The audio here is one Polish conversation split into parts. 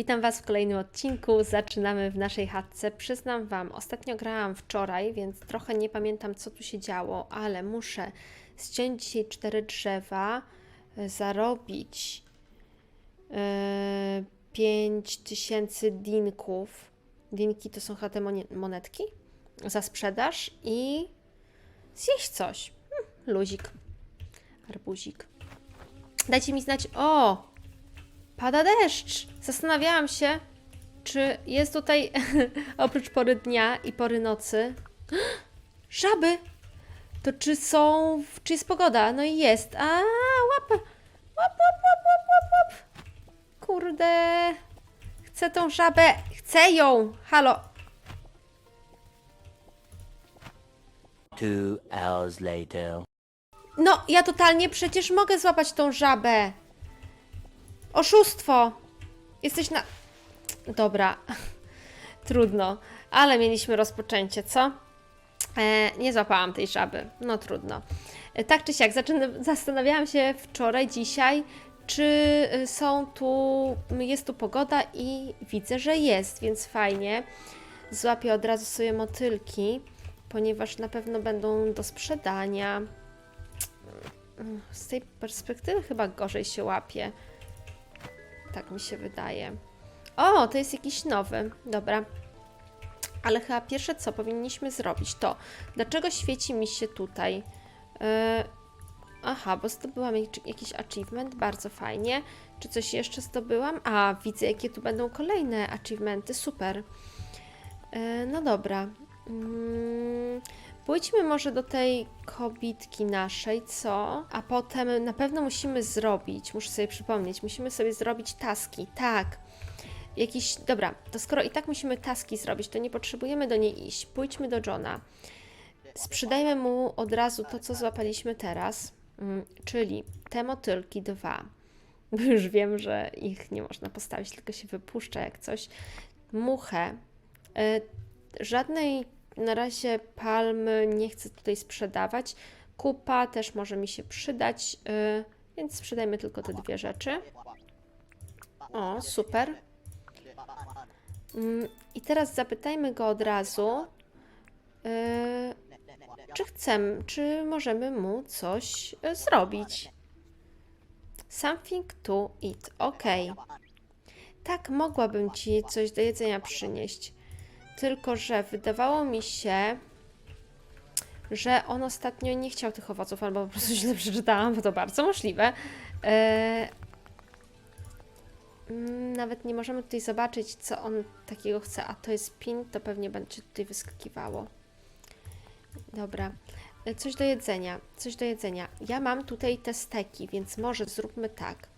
Witam Was w kolejnym odcinku. Zaczynamy w naszej chatce. Przyznam Wam, ostatnio grałam wczoraj, więc trochę nie pamiętam, co tu się działo, ale muszę ściąć dzisiaj cztery drzewa, e, zarobić e, 5000 dinków. Dinki to są chyba te monetki za sprzedaż i zjeść coś. Hm, luzik, arbuzik. Dajcie mi znać. O! Pada deszcz. Zastanawiałam się, czy jest tutaj oprócz pory dnia i pory nocy żaby. To czy są, czy jest pogoda? No i jest. A, łap, łap, łap, łap, łap, łap, łap. Kurde. Chcę tą żabę. Chcę ją. Halo. Two hours later. No, ja totalnie przecież mogę złapać tą żabę. Oszustwo. Jesteś na. Dobra. Trudno. Ale mieliśmy rozpoczęcie, co? E, nie złapałam tej żaby. No trudno. E, tak czy siak, zaczyna, zastanawiałam się wczoraj, dzisiaj, czy y, są tu, jest tu pogoda i widzę, że jest, więc fajnie. Złapię od razu sobie motylki, ponieważ na pewno będą do sprzedania. Z tej perspektywy chyba gorzej się łapie. Tak mi się wydaje. O, to jest jakiś nowy. Dobra. Ale chyba pierwsze co powinniśmy zrobić to, dlaczego świeci mi się tutaj? Yy, aha, bo zdobyłam jak- jakiś achievement, bardzo fajnie. Czy coś jeszcze zdobyłam? A, widzę jakie tu będą kolejne achievementy, super. Yy, no dobra. Mm, Pójdźmy może do tej kobitki naszej, co? A potem na pewno musimy zrobić, muszę sobie przypomnieć, musimy sobie zrobić taski. Tak. Jakiś, dobra, to skoro i tak musimy taski zrobić, to nie potrzebujemy do niej iść. Pójdźmy do Johna. Sprzedajmy mu od razu to, co złapaliśmy teraz, mm, czyli te motylki dwa. Bo już wiem, że ich nie można postawić, tylko się wypuszcza jak coś. Muchę. Y, żadnej na razie palmy nie chcę tutaj sprzedawać. Kupa też może mi się przydać, yy, więc sprzedajmy tylko te dwie rzeczy. O, super. Mm, I teraz zapytajmy go od razu, yy, czy chcemy, czy możemy mu coś y, zrobić. Something to eat. Ok. Tak, mogłabym ci coś do jedzenia przynieść. Tylko, że wydawało mi się, że on ostatnio nie chciał tych owoców, albo po prostu źle przeczytałam, bo to bardzo możliwe. E, Nawet nie możemy tutaj zobaczyć, co on takiego chce, a to jest pin, to pewnie będzie tutaj wyskakiwało. Dobra. E, Coś do jedzenia, coś do jedzenia. Ja mam tutaj te steki, więc może zróbmy tak,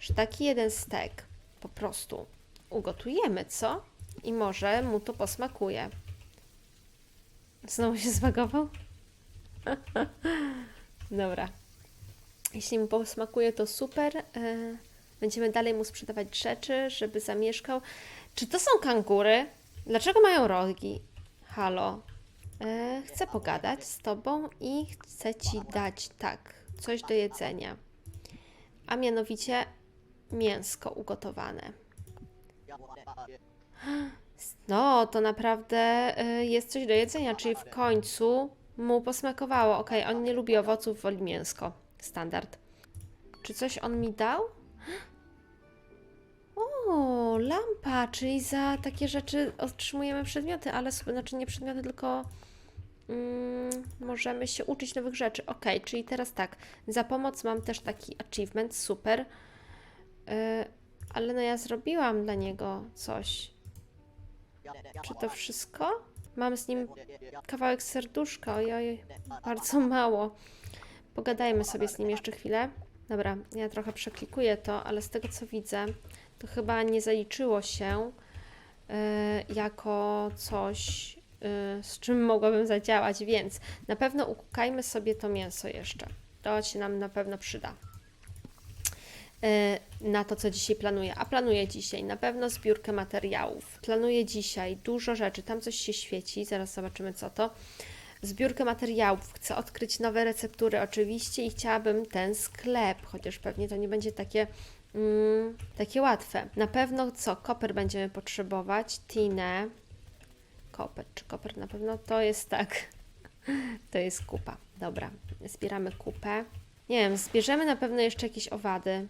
że taki jeden stek po prostu ugotujemy, co? I może mu to posmakuje. Znowu się zbagował? Dobra. Jeśli mu posmakuje, to super. E, Będziemy dalej mu sprzedawać rzeczy, żeby zamieszkał. Czy to są kangury? Dlaczego mają rogi? Halo. E, Chcę pogadać z tobą i chcę ci dać tak, coś do jedzenia. A mianowicie mięsko ugotowane. No, to naprawdę y, jest coś do jedzenia, czyli w końcu mu posmakowało. Okej, on nie lubi owoców, woli mięsko. Standard. Czy coś on mi dał? O, lampa, czyli za takie rzeczy otrzymujemy przedmioty, ale znaczy nie przedmioty, tylko mm, możemy się uczyć nowych rzeczy. Okej, czyli teraz tak, za pomoc mam też taki achievement, super. Y, ale no ja zrobiłam dla niego coś. Czy to wszystko? Mam z nim kawałek serduszka, ojoj, bardzo mało. Pogadajmy sobie z nim jeszcze chwilę. Dobra, ja trochę przeklikuję to, ale z tego co widzę, to chyba nie zaliczyło się y, jako coś, y, z czym mogłabym zadziałać, więc na pewno ukukajmy sobie to mięso jeszcze. To się nam na pewno przyda na to, co dzisiaj planuję. A planuję dzisiaj na pewno zbiórkę materiałów. Planuję dzisiaj dużo rzeczy. Tam coś się świeci, zaraz zobaczymy, co to. zbiórkę materiałów, chcę odkryć nowe receptury oczywiście i chciałabym ten sklep, chociaż pewnie to nie będzie takie, mm, takie łatwe. Na pewno co, koper będziemy potrzebować, tinę, koper, czy koper na pewno? To jest tak, to jest kupa. Dobra, zbieramy kupę. Nie wiem, zbierzemy na pewno jeszcze jakieś owady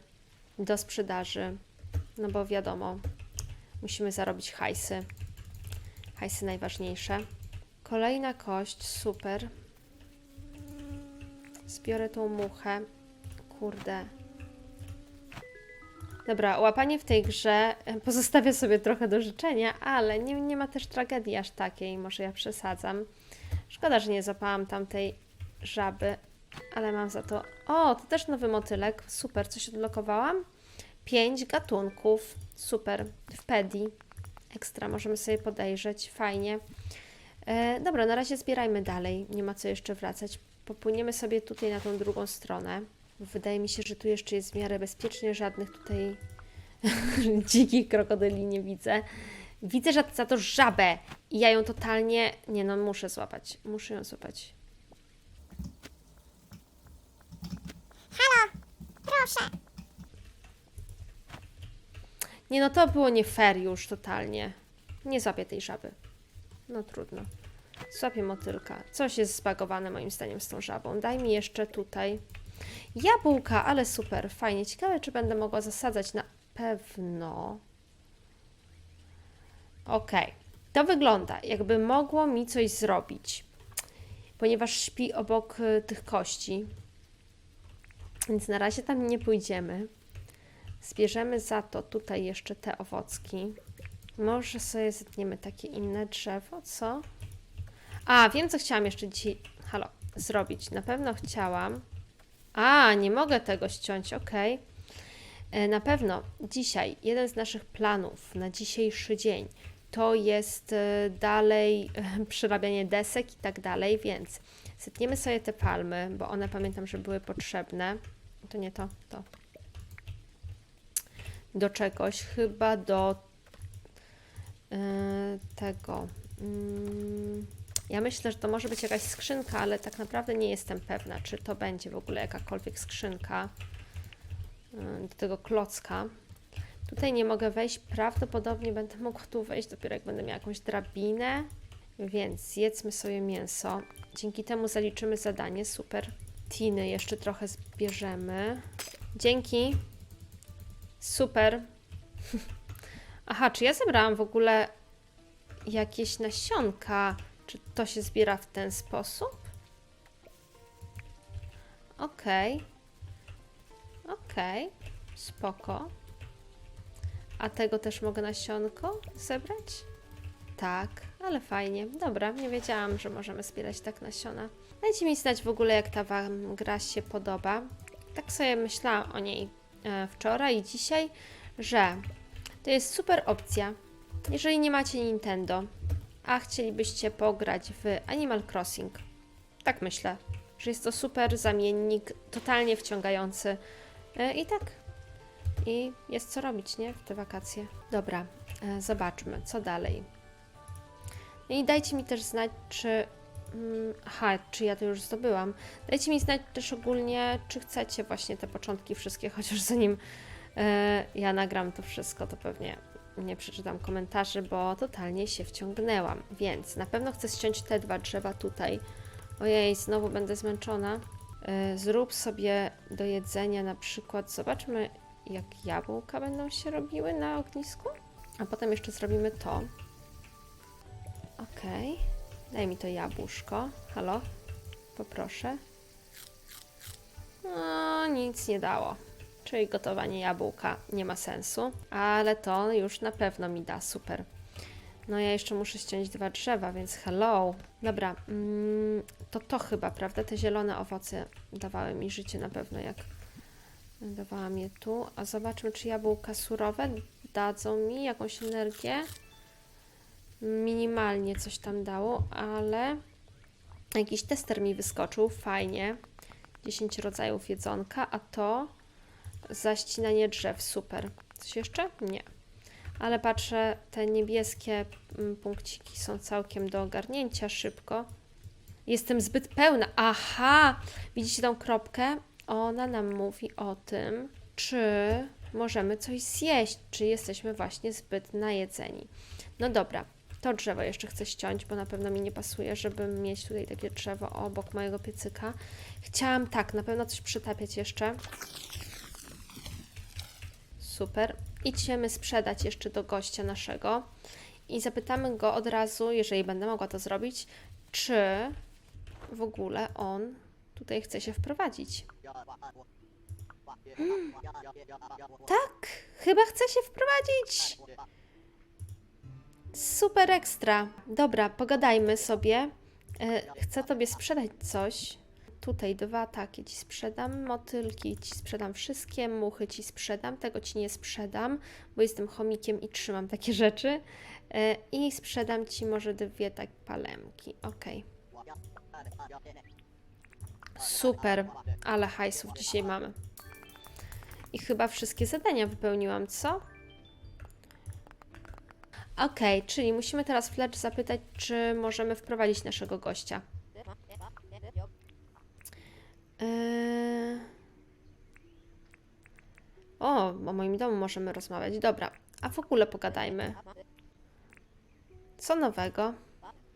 do sprzedaży, no bo wiadomo, musimy zarobić hajsy. Hajsy najważniejsze. Kolejna kość, super. Zbiorę tą muchę. Kurde. Dobra, łapanie w tej grze pozostawia sobie trochę do życzenia, ale nie, nie ma też tragedii aż takiej, może ja przesadzam. Szkoda, że nie zapałam tamtej żaby, ale mam za to... O, to też nowy motylek, super, coś odblokowałam? Pięć gatunków, super, w pedi. Ekstra, możemy sobie podejrzeć, fajnie. E, dobra, na razie zbierajmy dalej, nie ma co jeszcze wracać. Popłyniemy sobie tutaj na tą drugą stronę. Wydaje mi się, że tu jeszcze jest w miarę bezpiecznie, żadnych tutaj dzikich krokodyli nie widzę. Widzę że za to żabę i ja ją totalnie, nie no, muszę złapać, muszę ją złapać. Halo, proszę. Nie no, to było nie fair już totalnie. Nie złapię tej żaby. No trudno. Złapię motylka. Coś jest zbagowane moim zdaniem z tą żabą. Daj mi jeszcze tutaj. Jabłka, ale super, fajnie. Ciekawe, czy będę mogła zasadzać na pewno. Okej. To wygląda, jakby mogło mi coś zrobić. Ponieważ śpi obok y, tych kości. Więc na razie tam nie pójdziemy. Zbierzemy za to tutaj jeszcze te owocki. Może sobie zetniemy takie inne drzewo, co? A, wiem co chciałam jeszcze dzisiaj, halo, zrobić. Na pewno chciałam... A, nie mogę tego ściąć, ok. Na pewno dzisiaj jeden z naszych planów na dzisiejszy dzień to jest e, dalej e, przerabianie desek i tak dalej, więc zetniemy sobie te palmy, bo one pamiętam, że były potrzebne. To nie to, to do czegoś, chyba do yy, tego. Mm, ja myślę, że to może być jakaś skrzynka, ale tak naprawdę nie jestem pewna, czy to będzie w ogóle jakakolwiek skrzynka yy, do tego klocka. Tutaj nie mogę wejść, prawdopodobnie będę mogła tu wejść dopiero jak będę miała jakąś drabinę, więc zjedzmy sobie mięso. Dzięki temu zaliczymy zadanie, super. Tiny jeszcze trochę zbierzemy. Dzięki. Super. Aha, czy ja zebrałam w ogóle jakieś nasionka? Czy to się zbiera w ten sposób? Okej. Okej. Spoko. A tego też mogę nasionko zebrać? Tak, ale fajnie. Dobra, nie wiedziałam, że możemy zbierać tak nasiona. Dajcie mi znać w ogóle, jak ta Wam gra się podoba. Tak sobie myślałam o niej e, wczoraj i dzisiaj, że to jest super opcja, jeżeli nie macie Nintendo, a chcielibyście pograć w Animal Crossing. Tak myślę, że jest to super zamiennik, totalnie wciągający. E, I tak. I jest co robić, nie? W te wakacje. Dobra, e, zobaczmy, co dalej. I dajcie mi też znać, czy. mm, Aha, czy ja to już zdobyłam. Dajcie mi znać też ogólnie, czy chcecie właśnie te początki wszystkie, chociaż zanim e, ja nagram to wszystko, to pewnie nie przeczytam komentarzy, bo totalnie się wciągnęłam. Więc na pewno chcę ściąć te dwa drzewa tutaj. Ojej, znowu będę zmęczona. E, zrób sobie do jedzenia na przykład, zobaczmy jak jabłka będą się robiły na ognisku. A potem jeszcze zrobimy to. Okej. Daj mi to jabłuszko. Halo? Poproszę. No, nic nie dało. Czyli gotowanie jabłka nie ma sensu, ale to już na pewno mi da super. No ja jeszcze muszę ściąć dwa drzewa, więc hello. Dobra, mm, to to chyba, prawda? Te zielone owoce dawały mi życie na pewno, jak dawałam je tu. A zobaczmy, czy jabłka surowe dadzą mi jakąś energię. Minimalnie coś tam dało, ale jakiś tester mi wyskoczył, fajnie. 10 rodzajów jedzonka, a to zaścinanie drzew, super. Coś jeszcze? Nie. Ale patrzę, te niebieskie mm, punkciki są całkiem do ogarnięcia szybko. Jestem zbyt pełna. Aha! Widzicie tą kropkę? Ona nam mówi o tym, czy możemy coś zjeść, czy jesteśmy właśnie zbyt najedzeni. No dobra, to drzewo jeszcze chcę ściąć, bo na pewno mi nie pasuje, żeby mieć tutaj takie drzewo obok mojego piecyka. Chciałam tak, na pewno coś przytapiać jeszcze. Super. Idziemy sprzedać jeszcze do gościa naszego i zapytamy go od razu, jeżeli będę mogła to zrobić, czy w ogóle on tutaj chce się wprowadzić. Hmm. Tak, chyba chce się wprowadzić. Super ekstra. Dobra, pogadajmy sobie. E, Chcę tobie sprzedać coś. Tutaj dwa takie ci sprzedam, motylki ci sprzedam wszystkie, muchy ci sprzedam, tego ci nie sprzedam, bo jestem chomikiem i trzymam takie rzeczy. E, I sprzedam ci może dwie tak palemki. Okej. Super, ale hajsów dzisiaj mamy. I chyba wszystkie zadania wypełniłam, co? Okej, czyli musimy teraz Fletch zapytać, czy możemy wprowadzić naszego gościa. Eee... O, o moim domu możemy rozmawiać. Dobra, a w ogóle pogadajmy. Co nowego?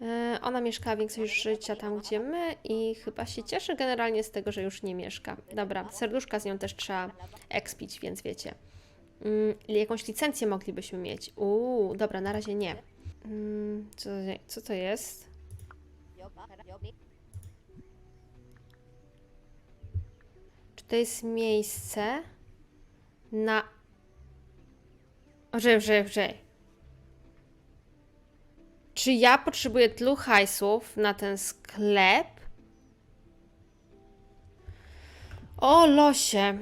E, Ona mieszkała większość życia tam, gdzie my i chyba się cieszy generalnie z tego, że już nie mieszka. Dobra, serduszka z nią też trzeba ekspić, więc wiecie. Mm, jakąś licencję moglibyśmy mieć. Uuu, dobra, na razie nie. Mm, co, co to jest? Czy to jest miejsce na... Ożej, ożej, ożej. Czy ja potrzebuję tylu hajsów na ten sklep? O, losie.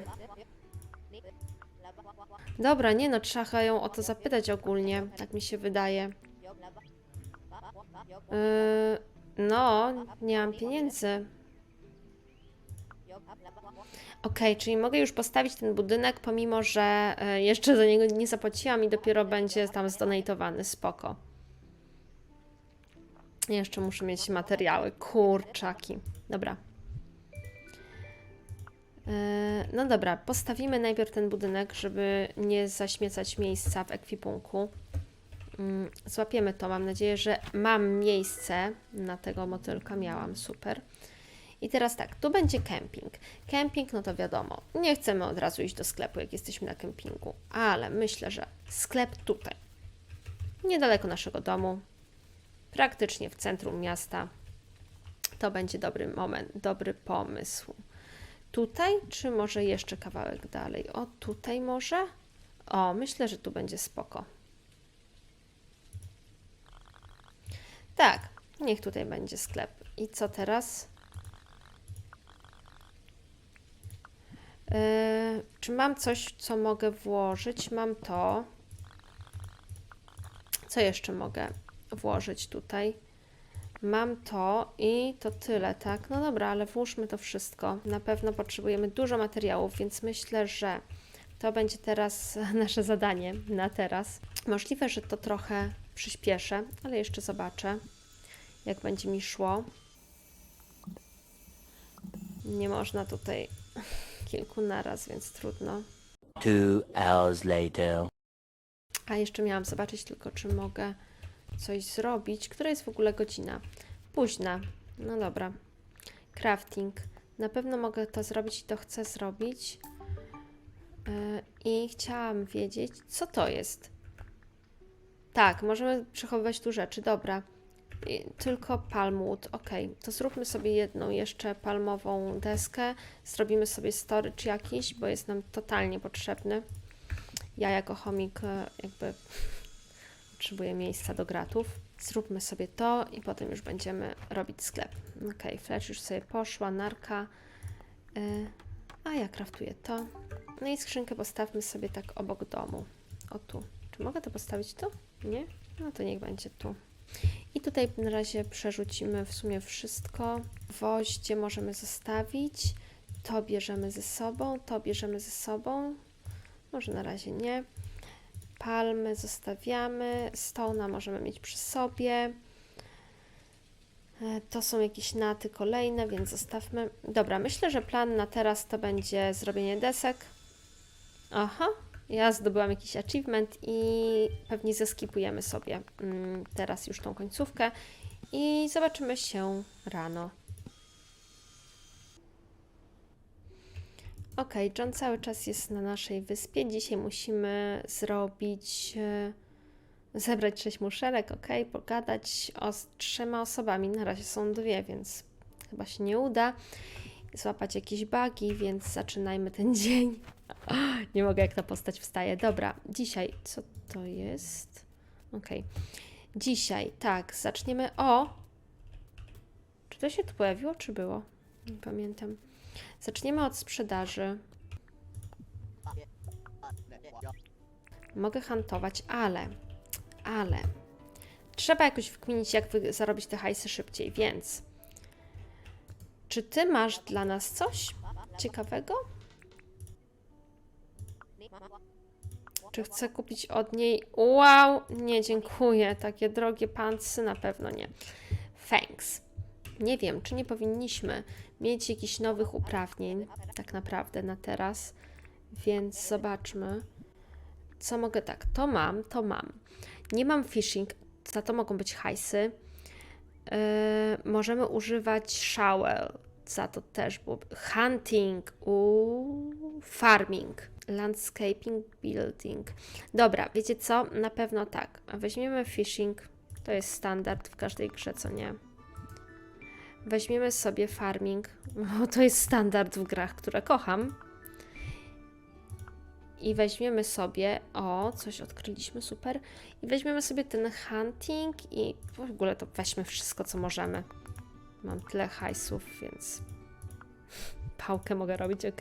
Dobra, nie no, trzeba ją o to zapytać ogólnie, tak mi się wydaje. Yy, no, nie mam pieniędzy. Okej, czyli mogę już postawić ten budynek, pomimo że e, jeszcze za niego nie zapłaciłam i dopiero będzie tam zdonatowany. Spoko. Jeszcze muszę mieć materiały. Kurczaki. Dobra. E, No dobra, postawimy najpierw ten budynek, żeby nie zaśmiecać miejsca w ekwipunku. Mm, Złapiemy to. Mam nadzieję, że mam miejsce na tego motylka. Miałam, super. I teraz tak, tu będzie kemping. Kemping, no to wiadomo, nie chcemy od razu iść do sklepu, jak jesteśmy na kempingu, ale myślę, że sklep tutaj, niedaleko naszego domu, praktycznie w centrum miasta, to będzie dobry moment, dobry pomysł. Tutaj, czy może jeszcze kawałek dalej? O, tutaj może? O, myślę, że tu będzie spoko. Tak, niech tutaj będzie sklep. I co teraz? Yy, czy mam coś, co mogę włożyć? Mam to. Co jeszcze mogę włożyć tutaj? Mam to i to tyle, tak? No dobra, ale włóżmy to wszystko. Na pewno potrzebujemy dużo materiałów, więc myślę, że to będzie teraz nasze zadanie na teraz. Możliwe, że to trochę przyspieszę, ale jeszcze zobaczę, jak będzie mi szło. Nie można tutaj kilku naraz, więc trudno. Two hours later. A jeszcze miałam zobaczyć tylko, czy mogę coś zrobić. Która jest w ogóle godzina? Późna. No dobra. Crafting. Na pewno mogę to zrobić i to chcę zrobić. Yy, I chciałam wiedzieć, co to jest. Tak, możemy przechowywać tu rzeczy. Dobra. I tylko palmwood. Ok, to zróbmy sobie jedną jeszcze palmową deskę. Zrobimy sobie storage jakiś, bo jest nam totalnie potrzebny. Ja jako chomik e, jakby potrzebuję miejsca do gratów. Zróbmy sobie to i potem już będziemy robić sklep. Ok, Fletch już sobie poszła, narka. Y, a ja kraftuję to. No i skrzynkę postawmy sobie tak obok domu. O tu. Czy mogę to postawić tu? Nie? No to niech będzie tu. I tutaj na razie przerzucimy w sumie wszystko. Woździe możemy zostawić. To bierzemy ze sobą, to bierzemy ze sobą. Może na razie nie. Palmy zostawiamy. Stona możemy mieć przy sobie. E, To są jakieś naty kolejne, więc zostawmy. Dobra, myślę, że plan na teraz to będzie zrobienie desek. Aha, ja zdobyłam jakiś achievement i pewnie zeskipujemy sobie mm, teraz już tą końcówkę i zobaczymy się rano. Ok, John cały czas jest na naszej wyspie. Dzisiaj musimy zrobić, e, zebrać sześć muszelek, ok, pogadać o, z trzema osobami. Na razie są dwie, więc chyba się nie uda. Złapać jakieś bugi, więc zaczynajmy ten dzień. Nie mogę, jak ta postać wstaje. Dobra, dzisiaj, co to jest? Ok. Dzisiaj, tak, zaczniemy. O! Czy to się tu pojawiło, czy było? Nie pamiętam. Zaczniemy od sprzedaży. Mogę hantować, ale, ale trzeba jakoś wykminić, jak zarobić te hajsy szybciej, więc czy ty masz dla nas coś ciekawego? Czy chcę kupić od niej? Wow, nie dziękuję. Takie drogie pancy na pewno nie. Thanks. Nie wiem, czy nie powinniśmy mieć jakichś nowych uprawnień, tak naprawdę na teraz, więc zobaczmy. Co mogę tak? To mam, to mam. Nie mam fishing, za to mogą być hajsy. Yy, możemy używać shower, za to też byłoby. Hunting, u farming, landscaping, building. Dobra, wiecie co? Na pewno tak. Weźmiemy fishing, to jest standard w każdej grze, co nie? Weźmiemy sobie farming, bo to jest standard w grach, które kocham. I weźmiemy sobie, o, coś odkryliśmy, super. I weźmiemy sobie ten hunting i w ogóle to weźmy wszystko, co możemy. Mam tyle hajsów, więc pałkę mogę robić, ok.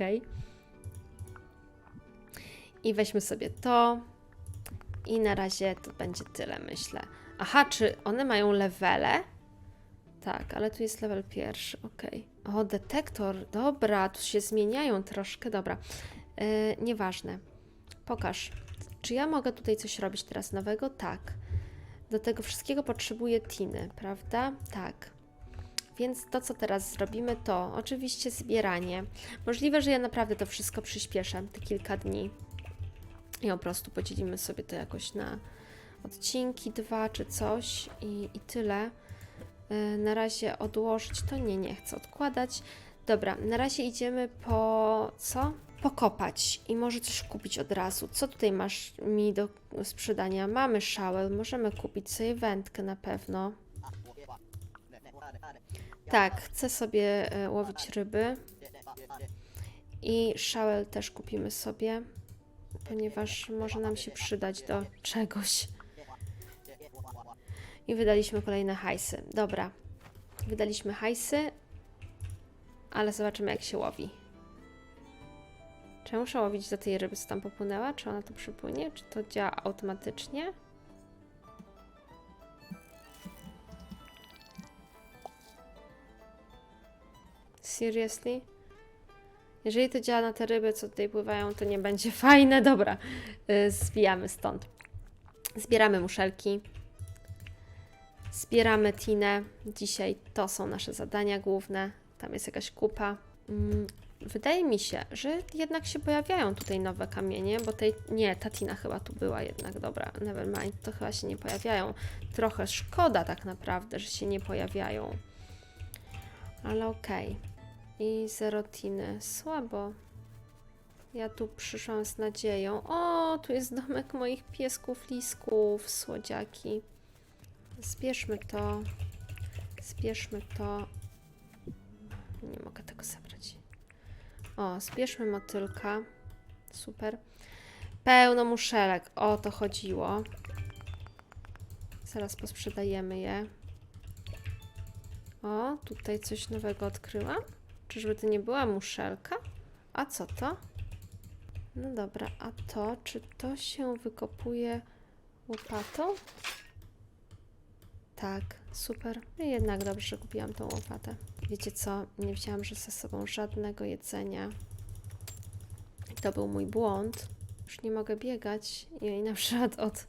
I weźmy sobie to. I na razie to będzie tyle, myślę. Aha, czy one mają levele? Tak, ale tu jest level pierwszy, ok. O, detektor, dobra, tu się zmieniają troszkę, dobra. Yy, nieważne. Pokaż. Czy ja mogę tutaj coś robić teraz nowego? Tak. Do tego wszystkiego potrzebuję tiny, prawda? Tak. Więc to, co teraz zrobimy, to oczywiście zbieranie. Możliwe, że ja naprawdę to wszystko przyspieszę, te kilka dni. I po prostu podzielimy sobie to jakoś na odcinki, dwa czy coś i, i tyle. Na razie odłożyć to nie, nie chcę odkładać. Dobra, na razie idziemy po co? Pokopać i może coś kupić od razu. Co tutaj masz mi do sprzedania? Mamy szałel, możemy kupić sobie wędkę na pewno. Tak, chcę sobie e, łowić ryby. I szałel też kupimy sobie, ponieważ może nam się przydać do czegoś. I wydaliśmy kolejne hajsy. Dobra, wydaliśmy hajsy, ale zobaczymy jak się łowi. Czy ja muszę łowić do tej ryby, co tam popłynęła? Czy ona tu przypłynie? Czy to działa automatycznie? Seriously? Jeżeli to działa na te ryby, co tutaj pływają, to nie będzie fajne. Dobra, y, zwijamy stąd. Zbieramy muszelki. Zbieramy tinę. Dzisiaj to są nasze zadania główne. Tam jest jakaś kupa. Mm, Wydaje mi się, że jednak się pojawiają tutaj nowe kamienie, bo tej. Nie, ta tina chyba tu była jednak. Dobra, nevermind, to chyba się nie pojawiają. Trochę szkoda tak naprawdę, że się nie pojawiają. Ale okej. I zero tiny. Słabo. Ja tu przyszłam z nadzieją. O, tu jest domek moich piesków, lisków, słodziaki. Zbierzmy to. Zbierzmy to. Nie mogę tego zabrać. O, zbierzmy motylka. Super. Pełno muszelek. O to chodziło. Zaraz posprzedajemy je. O, tutaj coś nowego odkryłam. Czyżby to nie była muszelka? A co to? No dobra, a to, czy to się wykopuje łopatą? Tak, super. No i jednak dobrze, że kupiłam tą łopatę. Wiecie co? Nie wzięłam ze sobą żadnego jedzenia. To był mój błąd. Już nie mogę biegać i na przykład od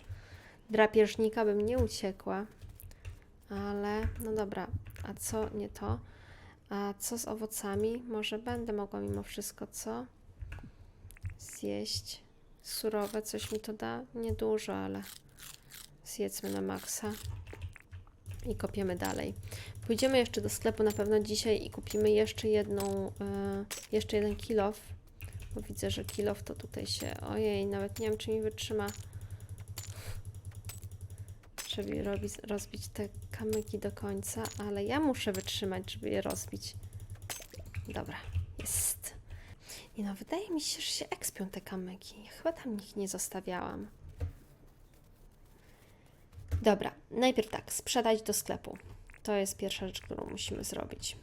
drapieżnika bym nie uciekła. Ale no dobra, A co nie to? A co z owocami? Może będę mogła mimo wszystko, co? Zjeść. Surowe coś mi to da? Niedużo, ale zjedzmy na maksa. I kopiemy dalej. Pójdziemy jeszcze do sklepu na pewno dzisiaj i kupimy jeszcze jedną, e, jeszcze jeden kilof. Bo widzę, że kilof to tutaj się, ojej, nawet nie wiem, czy mi wytrzyma. Żeby robić, rozbić te kamyki do końca, ale ja muszę wytrzymać, żeby je rozbić. Dobra, jest. Nie no, wydaje mi się, że się ekspią te kamyki. Chyba tam ich nie zostawiałam. Dobra, najpierw tak, sprzedać do sklepu. To jest pierwsza rzecz, którą musimy zrobić.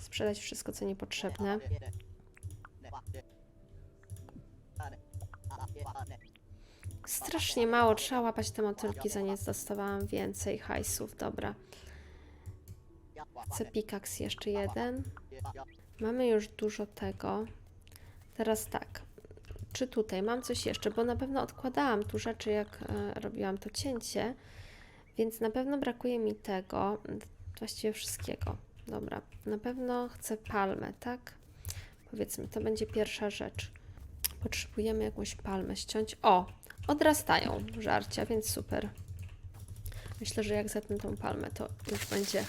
Sprzedać wszystko, co niepotrzebne. Strasznie mało, trzeba łapać te motylki, za nie dostawałam więcej hajsów, dobra. Chcę jeszcze jeden. Mamy już dużo tego. Teraz tak, czy tutaj mam coś jeszcze, bo na pewno odkładałam tu rzeczy, jak e, robiłam to cięcie, więc na pewno brakuje mi tego, właściwie wszystkiego. Dobra, na pewno chcę palmę, tak? Powiedzmy, to będzie pierwsza rzecz. Potrzebujemy jakąś palmę ściąć. O, odrastają żarcia, więc super. Myślę, że jak zetnę tą palmę, to już będzie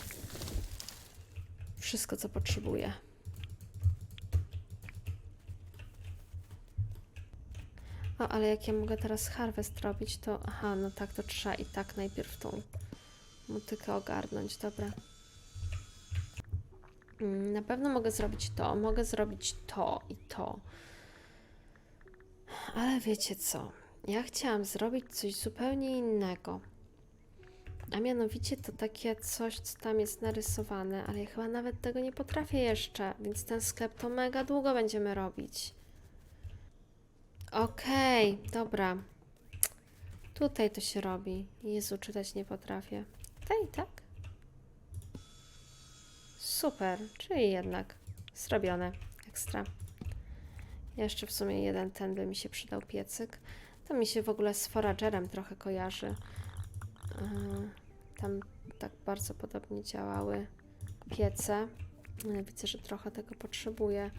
wszystko, co potrzebuję. O, ale jak ja mogę teraz harvest robić, to... Aha, no tak, to trzeba i tak najpierw tą motykę ogarnąć, dobra. Mm, Na pewno mogę zrobić to, mogę zrobić to i to. Ale wiecie co? Ja chciałam zrobić coś zupełnie innego. A mianowicie to takie coś, co tam jest narysowane, ale ja chyba nawet tego nie potrafię jeszcze, więc ten sklep to mega długo będziemy robić. Okej, dobra. Tutaj to się robi. Jezu, czytać nie potrafię. Tutaj, tak? Super, czyli jednak zrobione. Ekstra. Jeszcze w sumie jeden ten by mi się przydał piecyk. To mi się w ogóle z foragerem trochę kojarzy. Yy, Tam tak bardzo podobnie działały piece. Ale Widzę, że trochę tego potrzebuję.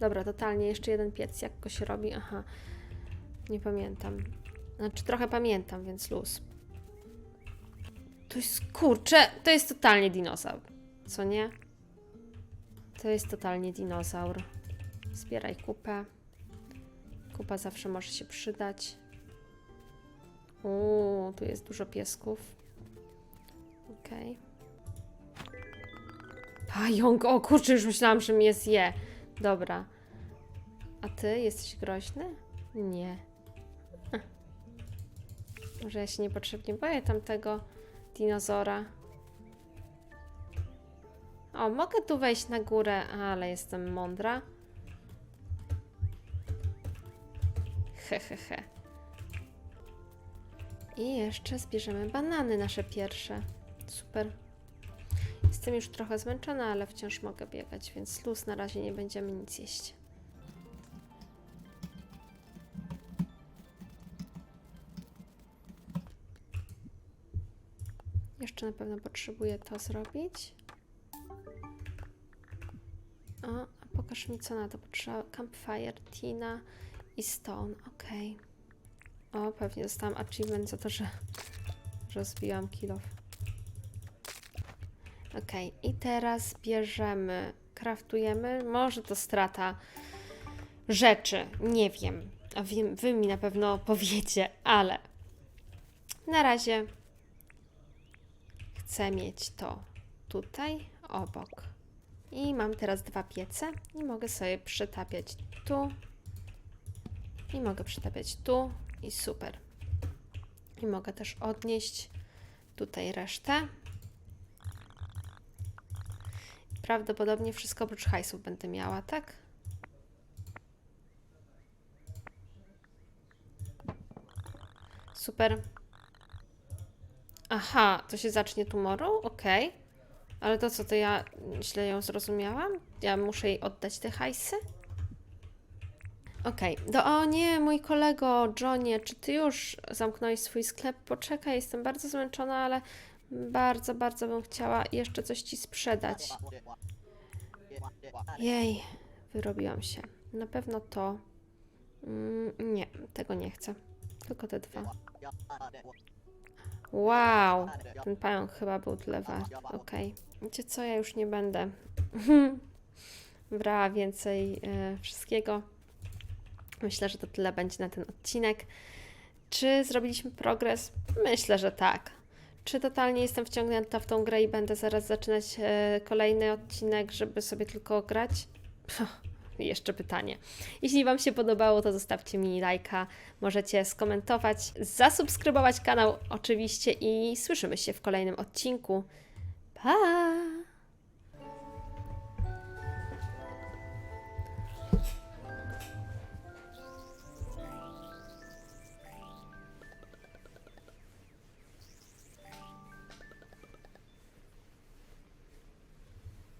Dobra, totalnie. Jeszcze jeden piec. Jak go się robi? Aha. Nie pamiętam. Znaczy, trochę pamiętam, więc luz. To jest, kurczę, to jest totalnie dinozaur. Co nie? To jest totalnie dinozaur. Zbieraj kupę. Kupa zawsze może się przydać. Uuu, tu jest dużo piesków. Okej. Pająk! O kurczę, już myślałam, że mnie zje. Dobra. A ty jesteś groźny? Nie. Hm. Może ja się niepotrzebnie boję tamtego dinozaura. O, mogę tu wejść na górę, ale jestem mądra. Hehehe. I jeszcze zbierzemy banany nasze pierwsze. Super. Jestem już trochę zmęczona, ale wciąż mogę biegać, więc luz na razie nie będziemy nic jeść. Jeszcze na pewno potrzebuję to zrobić. O, a pokaż mi co na to potrzeba. Campfire, Tina i Stone. Okej. O, pewnie dostałam achievement za to, że rozbiłam kilof. Okej, i teraz bierzemy, kraftujemy. Może to strata rzeczy, nie wiem. A wiem, wy mi na pewno powiecie, ale na razie chcę mieć to tutaj obok. I mam teraz dwa piece i mogę sobie przytapiać tu i mogę przytapiać tu i super. I mogę też odnieść tutaj resztę. Prawdopodobnie wszystko oprócz hajsów będę miała, tak? Super. Aha, to się zacznie tomorrow? Okej. Ale to co, to ja źle ją zrozumiałam? Ja muszę jej oddać te hajsy? Okej, do o nie, mój kolego Johnie, czy ty już zamknąłeś swój sklep? Poczekaj, jestem bardzo zmęczona, ale Bardzo, bardzo bym chciała jeszcze coś Ci sprzedać. Jej, wyrobiłam się. Na pewno to. Mm, nie, tego nie chcę. Tylko te dwa. Wow, ten pająk chyba był tyle wart. Okej. Wiecie co, ja już nie będę brała więcej e, wszystkiego. Myślę, że to tyle będzie na ten odcinek. Czy zrobiliśmy progres? Myślę, że tak. Czy totalnie jestem wciągnięta w tą grę i będę zaraz zaczynać e, kolejny odcinek, żeby sobie tylko grać? Jeszcze pytanie. Jeśli Wam się podobało, to zostawcie mi lajka, możecie skomentować, zasubskrybować kanał oczywiście i słyszymy się w kolejnym odcinku. Pa!